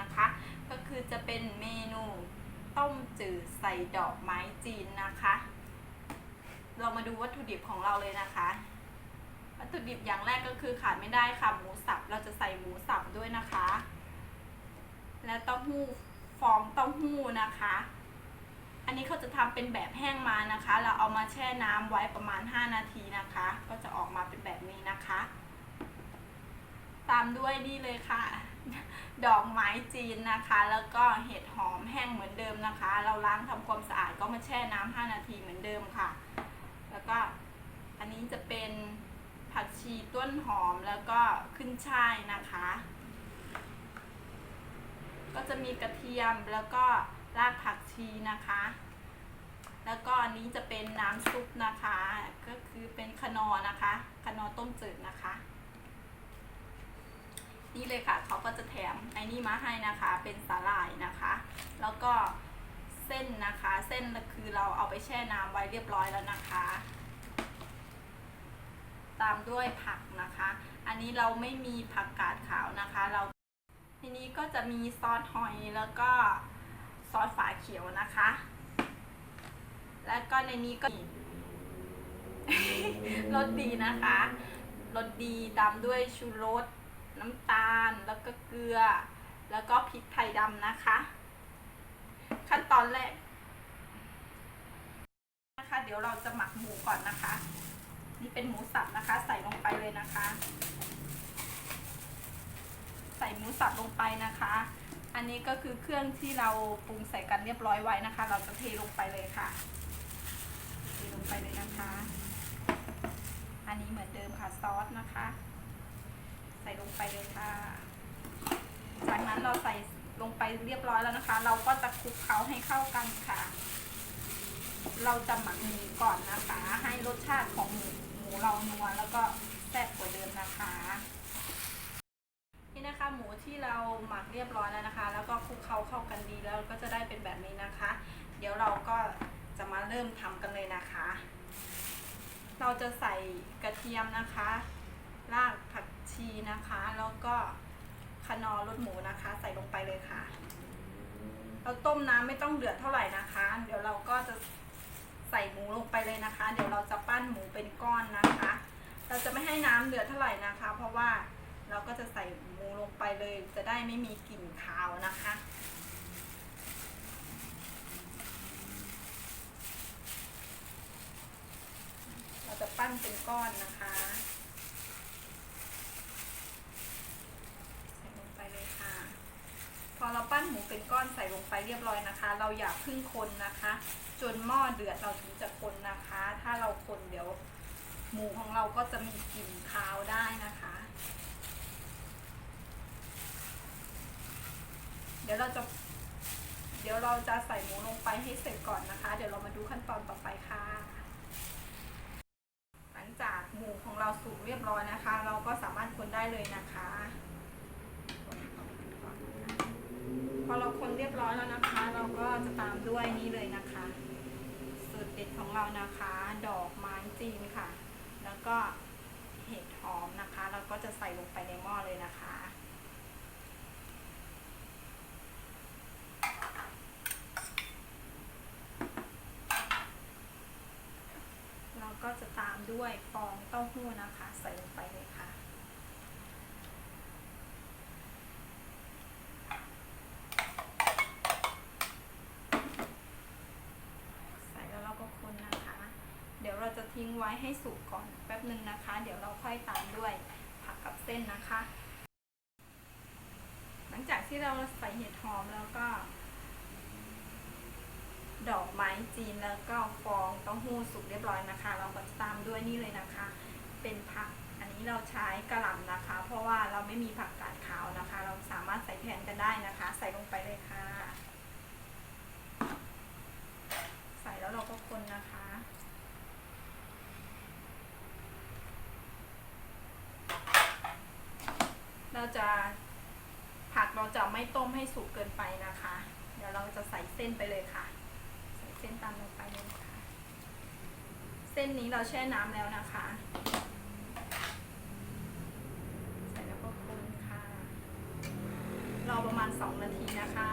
นะคะ ก็คือจะเป็นเมนูต้มจืดใส่ดอกไม้จีนนะคะ เรามาดูวัตถุดิบของเราเลยนะคะ วัตถุดิบอย่างแรกก็คือขาดไม่ได้ค่ะหมูสับเราจะใส่หมูสับด้วยนะคะ และเต้าหู้ฟองเต้าหู้นะคะ อันนี้เขาจะทำเป็นแบบแห้งมานะคะ เราเอามาแช่น้ำไว้ประมาณ 5 นาทีนะคะ ก็จะออกมาเป็นแบบนี้นะคะ ตามด้วยนี่เลยค่ะ ดอกไม้จีนนะคะ แล้วก็เห็ดหอมแห้งเหมือนเดิมนะคะ เราล้างทำความสะอาดก็มาแช่น้ำ5นาทีเหมือนเดิมค่ะ แล้วก็อันนี้จะเป็นผักชีต้นหอมแล้วก็ขึ้นช่ายนะคะ ก็จะมีกระเทียมแล้วก็รากผักชีนะคะ แล้วก็อันนี้จะเป็นน้ำซุปนะคะ ก็คือเป็นคนอนะคะคนอต้มจืดนะคะ นี่เลยค่ะเขาก็จะแถมไอ้นี่มาให้นะคะ เป็นสาหร่ายนะคะ แล้วก็เส้นนะคะ เส้นคือเราเอาไปแช่น้ำไว้เรียบร้อยแล้วนะคะ ตามด้วยผักนะคะ อันนี้เราไม่มีผักกาดขาวนะคะ เราทีนี้ก็จะมีซอสหอยแล้วก็ซอสฝาเขียวนะคะ แล้วก็ในนี้ก็รสดีนะคะรสดีตามด้วยชูรส น้ำตาลแล้วก็เกลือ แล้วก็พริกไทยดำนะคะ ขั้นตอนแรกนะคะ เดี๋ยวเราจะหมักหมูก่อนนะคะ นี่เป็นหมูสับนะคะ ใส่ลงไปเลยนะคะ ใส่หมูสับลงไปนะคะ อันนี้ก็คือเครื่องที่เราปรุงใส่กันเรียบร้อยไว้นะคะ เราจะเทลงไปเลยค่ะเทลงไปเลยนะคะ อันนี้เหมือนเดิมค่ะซอสนะคะ ส่ลงไปเลยค่ะ จากนั้นเราใส่ลงไปเรียบร้อยแล้วนะคะ เราก็จะคลุกเคล้าให้เข้ากันค่ะ เราจะหมักหมูก่อนนะคะ ให้รสชาติของหมูหมูเรานัวแล้วก็แซ่บกว่าเดิมนะคะ นี่นะคะหมูที่เราหมักเรียบร้อยแล้วนะคะ แล้วก็คลุกเคล้าเข้ากันดีแล้วก็จะได้เป็นแบบนี้นะคะ เดี๋ยวเราก็จะมาเริ่มทำกันเลยนะคะ เราจะใส่กระเทียมนะคะ รากผักชีนะคะ แล้วก็คนอรสหมูนะคะ ใส่ลงไปเลยค่ะ เราต้มน้ำไม่ต้องเดือดเท่าไหร่นะคะ เดี๋ยวเราก็จะใส่หมูลงไปเลยนะคะ เดี๋ยวเราจะปั้นหมูเป็นก้อนนะคะ เราจะไม่ให้น้ำเดือดเท่าไหร่นะคะ เพราะว่าเราก็จะใส่หมูลงไปเลย จะได้ไม่มีกลิ่นคาวนะคะ เราจะปั้นเป็นก้อนนะคะ ใส่ลงไปเลยค่ะ พอเราปั้น หมูเป็นก้อนใส่ลงไปเรียบร้อยนะคะ เราอย่าพึ่งคนนะคะ จนหม้อเดือดเราถึงจะคนนะคะ ถ้าเราคนเดี๋ยวหมูของเราก็จะมีกลิ่นคาวได้นะคะ เดี๋ยวเราจะ เดี๋ยวเราจะใส่หมูลงไปให้เสร็จก่อนนะคะ เดี๋ยวเรามาดูขั้นตอนต่อไปค่ะ หลังจากหมูของเราสุกเรียบร้อยนะคะ เราก็สามารถคนได้เลยนะคะ พอเราคนเรียบร้อยแล้วนะคะ เราก็จะตามด้วยนี่เลยนะคะสูตรเด็ดของเรานะคะ ดอกไม้จีนค่ะ แล้วก็เห็ดหอมนะคะ เราก็จะใส่ลงไปในหม้อเลยนะคะก็จะตามด้วยฟองเต้าหู้นะคะ ใส่ลงไปเลยค่ะ ใส่แล้วเราก็คนนะคะ เดี๋ยวเราจะ ทิ้งไว้ให้สุกก่อนแป๊บหนึ่งนะคะ เดี๋ยวเราค่อยตามด้วยผักกับเส้นนะคะ หลังจากที่เราใส่เห็ดหอมแล้วก็ ดอกไม้จีนแล้วก็ฟองเต้าหู้สุกเรียบร้อยนะคะ เราก็จะตามด้วยนี่เลยนะคะ เป็นผักอันนี้เราใช้กระหล่ำนะคะ เพราะว่าเราไม่มีผักกาดขาวนะคะ เราสามารถใส่แทนกันได้นะคะ ใส่ลงไปเลยค่ะ ใส่แล้วเราก็คนนะคะ เราจะผักเราจะไม่ต้มให้สุกเกินไปนะคะ เดี๋ยวเราจะใส่เส้นไปเลยค่ะ ใส่เส้นตามลงไปเลยนะคะ เส้นนี้เราแช่น้ำแล้วนะคะใส่แล้วก็คนค่ะ รอประมาณ 2 นาทีนะคะ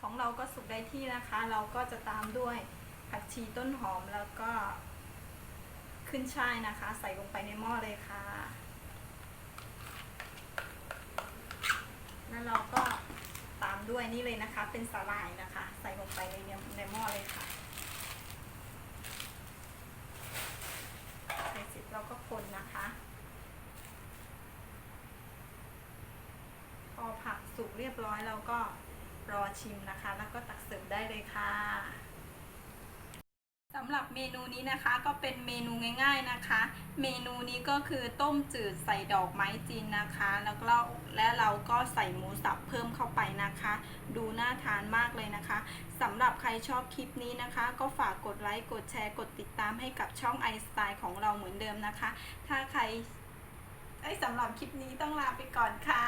ของ เราก็สุกได้ที่นะคะ เราก็จะตามด้วยผักชีต้นหอมแล้วก็ขึ้นช่ายนะคะ ใส่ลงไปในหม้อเลยค่ะ แล้วเราก็ตามด้วยนี่เลยนะคะ เป็นสาหร่ายนะคะ ใส่ลงไปในในหม้อเลยค่ะใส่เสร็จเราก็คนนะคะ พอผักสุกเรียบร้อยเราก็ รอชิมนะคะ แล้วก็ตักเสิร์ฟได้เลยค่ะสำหรับเมนูนี้นะคะก็เป็นเมนูง่าย ๆนะคะ เมนูนี้ก็คือต้มจืดใส่ดอกไม้จีนนะคะ แล้วก็และเราก็ใส่หมูสับเพิ่มเข้าไปนะคะ ดูน่าทานมากเลยนะคะสำหรับใครชอบคลิปนี้นะคะ ก็ฝากกดไลค์กดแชร์กดติดตามให้กับช่องไอสไตล์ของเราเหมือนเดิมนะคะ ถ้าใครไอ้สำหรับคลิปนี้ต้องลาไปก่อนค่ะ